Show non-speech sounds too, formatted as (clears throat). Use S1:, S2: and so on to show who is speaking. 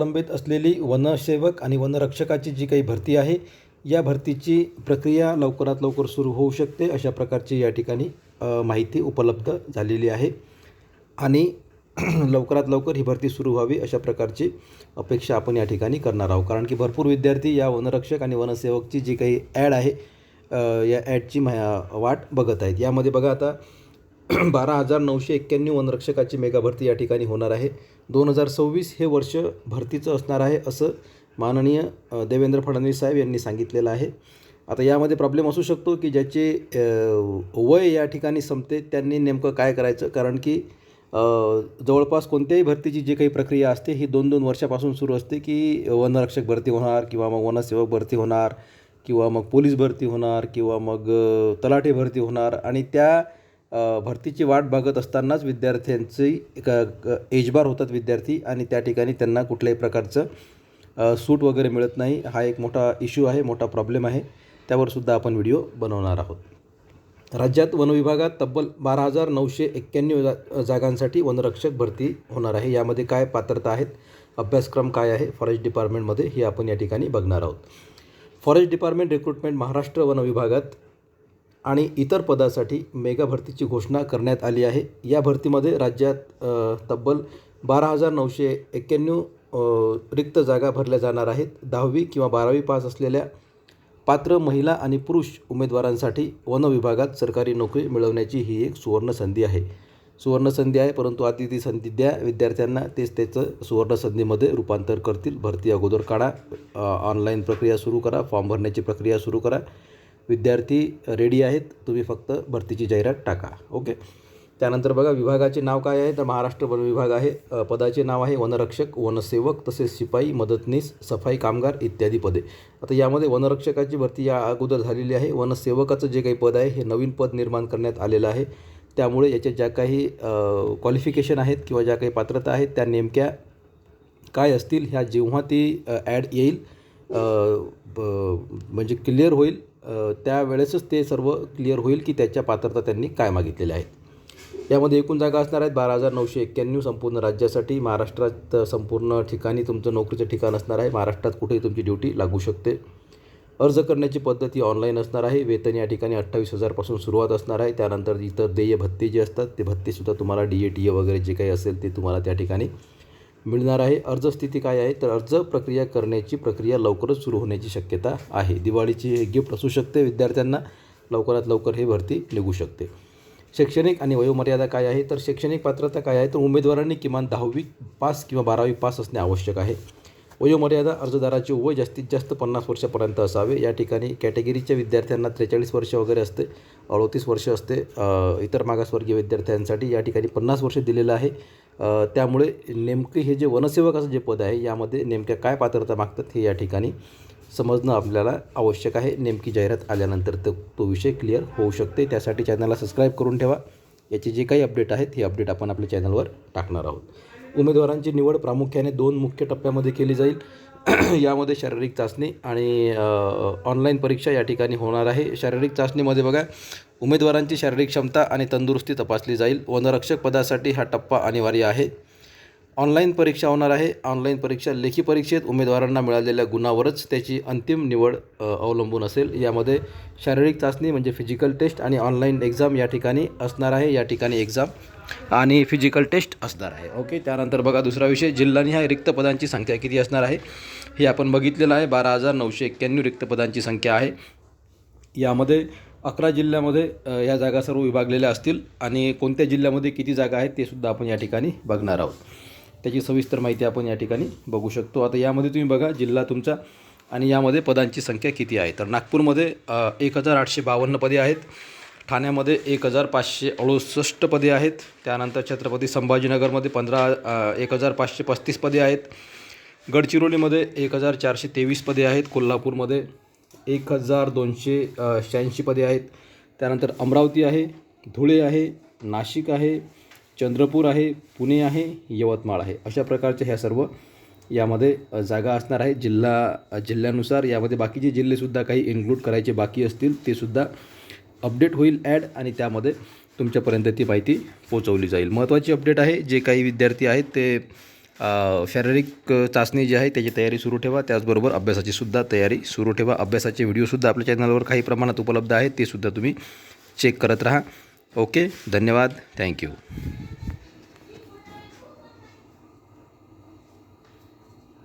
S1: प्रलंबित असलेली वनसेवक आणि वनरक्षकाची जी काही भरती आहे या भरतीची प्रक्रिया लवकरात लवकर सुरू होऊ शकते अशा प्रकारची या ठिकाणी माहिती उपलब्ध झालेली आहे. आणि (clears throat) लवकरात लवकर ही भरती सुरू व्हावी अशा प्रकारची अपेक्षा आपण या ठिकाणी करणार आहोत. कारण की भरपूर विद्यार्थी या वनरक्षक आणि वनसेवकची जी काही ॲड आहे या ॲडची वाट बघत आहेत. यामध्ये बघा आता (clears throat) बारा हजार नऊशे एक्क्याण्णव वनरक्षकाची मेगा भरती या ठिकाणी होणार आहे. दोन हजार सव्वीस हे वर्ष भरतीचं असणार आहे असं माननीय देवेंद्र फडणवीस साहेब यांनी सांगितलेलं आहे. आता यामध्ये प्रॉब्लेम असू शकतो की ज्याचे वय या ठिकाणी संपते त्यांनी नेमकं काय करायचं? कारण की जवळपास कोणत्याही भरतीची जी काही प्रक्रिया असते ही दोन दोन वर्षापासून सुरू असते की वनरक्षक भरती होणार किंवा मग वनसेवक भरती होणार किंवा मग पोलीस भरती होणार किंवा मग तलाठी भरती होणार आणि त्या भरतीची वाट बघत असतानाच विद्यार्थ्यांची एजबार होतात विद्यार्थी आणि त्या ठिकाणी त्यांना कुठल्याही प्रकारचं सूट वगैरे मिळत नाही. हा एक मोठा इश्यू आहे मोठा प्रॉब्लेम आहे. त्यावरसुद्धा आपण व्हिडिओ बनवणार आहोत. राज्यात वनविभागात तब्बल बारा हजार नऊशे एक्क्याण्णव जा जागांसाठी वनरक्षक भरती होणार आहे. यामध्ये काय पात्रता आहेत? अभ्यासक्रम काय आहे? फॉरेस्ट डिपार्टमेंटमध्ये हे आपण या ठिकाणी बघणार आहोत. फॉरेस्ट डिपार्टमेंट रिक्रुटमेंट महाराष्ट्र वन विभागात आणि इतर पदासाठी मेगा भरतीची घोषणा करण्यात आली आहे. या भरतीमध्ये राज्यात तब्बल बारा हजार नऊशे एक्क्याण्णव रिक्त जागा भरल्या जाणार आहेत. दहावी किंवा बारावी पास असलेल्या पात्र महिला आणि पुरुष उमेदवारांसाठी वन विभागात सरकारी नोकरी मिळवण्याची ही एक सुवर्ण संधी आहे. सुवर्ण संधी आहे परंतु आधी ती संधी द्या. विद्यार्थ्यांना तेच त्याचं सुवर्ण संधीमध्ये रूपांतर करतील. भरती अगोदर काढा. ऑनलाईन प्रक्रिया सुरू करा. फॉर्म भरण्याची प्रक्रिया सुरू करा. विद्यार्थी रेडी आहेत तुम्ही फक्त भरतीची जाहिरात टाका. ओके त्यानंतर बघा विभागाचे नाव काय आहे? तर महाराष्ट्र वन विभाग आहे. पदाचे नाव आहे वनरक्षक वनसेवक तसेच शिपाई मदतनीस सफाई कामगार इत्यादी पदे. आता यामध्ये वनरक्षकाची भरती या अगोदर झालेली आहे. वनसेवकाचं जे काही पद आहे हे नवीन पद निर्माण करण्यात आलेलं आहे. त्यामुळे याच्या ज्या काही क्वालिफिकेशन आहेत किंवा ज्या काही पात्रता आहेत त्या नेमक्या काय असतील ह्या जेव्हा ती ॲड येईल म्हणजे क्लिअर होईल त्यावेळेसच ते सर्व क्लिअर होईल की त्याच्या पात्रता त्यांनी काय मागितलेल्या आहेत. यामध्ये एकूण जागा असणार आहेत बारा हजार नऊशे एक्क्याण्णव संपूर्ण राज्यासाठी. महाराष्ट्रात संपूर्ण ठिकाणी तुमचं नोकरीचं ठिकाण असणार आहे. महाराष्ट्रात कुठेही तुमची ड्युटी लागू शकते. अर्ज करण्याची पद्धती ऑनलाईन असणार आहे. वेतन या ठिकाणी अठ्ठावीस हजारपासून सुरुवात असणार आहे. त्यानंतर इतर देय भत्ते जे असतात ते भत्तेसुद्धा तुम्हाला डी ए टी ए वगैरे जे काही असेल ते तुम्हाला त्या ठिकाणी मिळणार आहे. अर्ज स्थिती काय आहे? तर अर्ज प्रक्रिया करण्याची प्रक्रिया लवकरच सुरू होण्याची शक्यता आहे. दिवाळीची हे गिफ्ट असू शकते. विद्यार्थ्यांना लवकरात लवकर हे भरती निघू शकते. शैक्षणिक आणि वयोमर्यादा काय आहे? तर शैक्षणिक पात्रता काय आहे? तर उमेदवारांनी किमान दहावी पास किंवा बारावी पास असणे आवश्यक आहे. वयोमर्यादा अर्जदाराचे वय जास्तीत जास्त पन्नास वर्षापर्यंत असावे. या ठिकाणी कॅटेगरीच्या विद्यार्थ्यांना त्रेचाळीस वर्ष वगैरे असते अडोतीस वर्ष असते इतर मागासवर्गीय विद्यार्थ्यांसाठी या ठिकाणी पन्नास वर्ष दिलेलं आहे. त्यामुळे नेमके हे जे वनसेवकाचं जे पद आहे यामध्ये नेमक्या काय पात्रता मागतात हे या ठिकाणी समजणं आपल्याला आवश्यक आहे. नेमकी जाहिरात आल्यानंतर तो तो विषय क्लिअर होऊ शकते. त्यासाठी चॅनलला सबस्क्राईब करून ठेवा. याचे जे काही अपडेट आहेत हे अपडेट आपण आपल्या चॅनलवर टाकणार आहोत. उमेदवारांची निवड प्रामुख्याने दोन मुख्य टप्प्यामध्ये केली जाईल. (clears throat) यामध्ये शारीरिक चाचणी आणि ऑनलाईन परीक्षा या ठिकाणी होणार आहे. शारीरिक चाचणीमध्ये बघा उमेदवारांची शारीरिक क्षमता आणि तंदुरुस्ती तपासली जाईल. वनरक्षक पदासाठी हा टप्पा अनिवार्य आहे. ऑनलाईन परीक्षा होणार आहे. ऑनलाईन परीक्षा लेखी परीक्षेत उमेदवारांना मिळालेल्या गुणावरच त्याची अंतिम निवड अवलंबून असेल. यामध्ये शारीरिक चाचणी म्हणजे फिजिकल टेस्ट आणि ऑनलाईन एक्झाम या ठिकाणी असणार आहे. या ठिकाणी एक्झाम आणि फिजिकल टेस्ट असणार आहे. ओके त्यानंतर बघा दुसरा विषय जिल्हानिहाय रिक्त पदांची संख्या किती असणार आहे? हे आपण बघितलेलं आहे. बारा हजार नऊशे एक्क्याण्णव रिक्त पदांची संख्या आहे. यामध्ये अकरा जिल्ह्यामध्ये या जागा सर्व विभागलेल्या असतील आणि कोणत्या जिल्ह्यामध्ये किती जागा आहेत ते सुद्धा आपण या ठिकाणी बघणार आहोत. त्याची सविस्तर माहिती आपण या ठिकाणी बघू शकतो. आता यामध्ये तुम्ही बघा जिल्हा तुमचा आणि यामध्ये पदांची संख्या किती आहे? तर नागपूरमध्ये एक हजार आठशे बावन्न पदे आहेत. ठाण्यामध्ये एक हजार पाचशे अडुसष्ट पदे आहेत. त्यानंतर छत्रपती संभाजीनगरमध्ये पंधरा एक हजार पाचशे पस्तीस पदे आहेत. गडचिरोलीमध्ये एक हजार चारशे तेवीस पदे आहेत. कोल्हापूरमध्ये एक हजार दोनशे शहाऐंशी पदे आहेत. त्यानंतर अमरावती आहे धुळे आहे नाशिक आहे चंद्रपूर आहे पुणे आहे यवतमाळ आहे. अशा प्रकारच्या ह्या सर्व यामध्ये जागा असणार आहे. जिल्हा जिल्ह्यानुसार यामध्ये बाकीचे जिल्हेसुद्धा काही इन्क्लूड करायचे बाकी असतील ते सुद्धा अपडेट होईल ॲड आणि त्यामध्ये तुमच्यापर्यंत ती माहिती पोचवली जाईल. महत्त्वाची अपडेट आहे जे काही विद्यार्थी आहेत ते शारीरिक चाचणी जी आहे त्याची तयारी सुरू ठेवा. त्याचबरोबर अभ्यासाची सुद्धा तयारी सुरू ठेवा. अभ्यासाचे व्हिडिओसुद्धा आपल्या चॅनलवर काही प्रमाणात उपलब्ध आहेत ते सुद्धा तुम्ही चेक करत राहा. ओके धन्यवाद. थँक्यू